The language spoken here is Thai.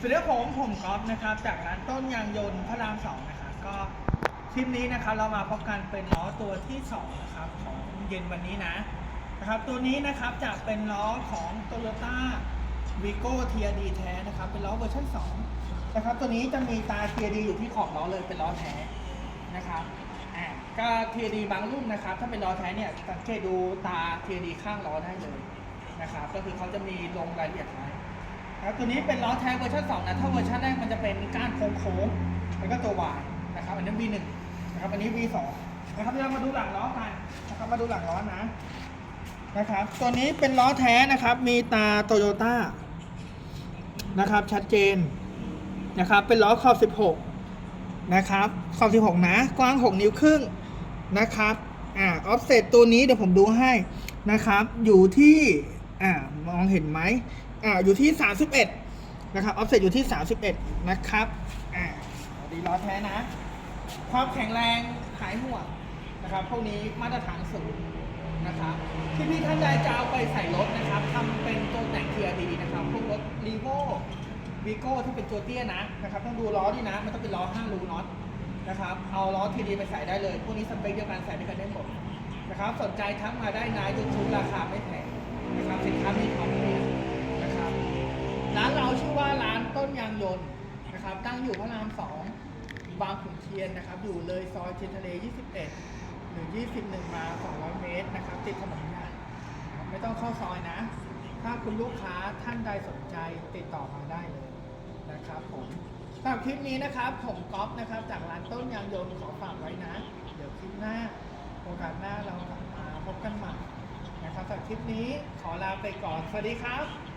สวัสดีครับผมผมก๊อฟนะครับจากร้านต้นยางยนต์พระรามสองนะครับก็คลิปนี้นะครับเรามาพบกันเป็นล้อตัวที่สองนะครับของเย็นวันนี้นะนะครับตัวนี้นะครับจะเป็นล้อของ Toyota Vigo TRD แท้นะครับเป็นล้อเวอร์ชัน2นะครับตัวนี้จะมีตา TRD อยู่ที่ขอบล้อเลยเป็นล้อแท้นะครับอ่าก็ TRD บางรุ่นนะครับ ถ้าเป็นล้อแท้เนี่ยสังเกตดูตา TRD ข้างล้อได้เลยนะครับก็คือเขาจะมีลงรายละเอียดไว้ ครับตัวนี้เป็นล้อแท้เวอร์ชัน2นะถ้าเวอร์ชันแรกมันจะเป็นก้านโค้งๆแล้วก็ตัว Y นะครับอันนี้ V1 นะครับอันนี้ V2 นะครับเรามาดูหลังล้อกันนะครับมาดูหลังล้อนะนะครับตัวนี้เป็นล้อแท้นะครับมีตาโตโยต้านะครับชัดเจนนะครับเป็นล้อขอบ 16 นะครับขอบ 16 นะ กว้าง 6 นิ้วครึ่งนะครับอ่าออฟเซตตัวนี้เดี๋ยวผมดูให้นะครับ อยู่ที่อ่ามองเห็นไหม อ่าอยู่ที่ 31 นะครับออฟเซตอยู่ที่ 31 นะครับอ่าดีล้อแท้นะ ความแข็งแรงหายห่วงนะครับพวกนี้มาตรฐานสูงนะครับที่พี่ท่านใดจะเอาไปใส่รถนะครับทำเป็นตัวแต่งเทียดีนะครับพวกรถรีโววีโก้ที่เป็นตัวเตี้ยนะนะครับต้องดูล้อดีนะ มันต้องเป็นล้อ5รูน็อตนะครับเอาล้อทีดีไปใส่ได้เลย พวกนี้สเปคเดียวกันใส่ด้วยกันได้หมดนะครับสนใจทักมาได้นะยูทูบราคาไม่แพงนะครับสินค้ามี นนต์นะครับ ตั้งอยู่พระรามสองบางขุนเทียนนะครับ อยู่เลยซอยเทียนทะเล 21 หรือ 21 มา 200 เมตรนะครับ ติดถนนใหญ่นไม่ต้องเข้าซอยนะ ถ้าคุณลูกค้าท่านใดสนใจติดต่อมาได้เลยนะครับผมสำหรับคลิปนี้นะครับ ผมก๊อฟนะครับ จากร้านต้นยางยนต์ขอฝากไว้นะ เดี๋ยวคลิปหน้าโอกาสหน้าเรากลับมาพบกันใหม่นะครับสำหรับคลิปนี้ขอลาไปก่อน สวัสดีครับ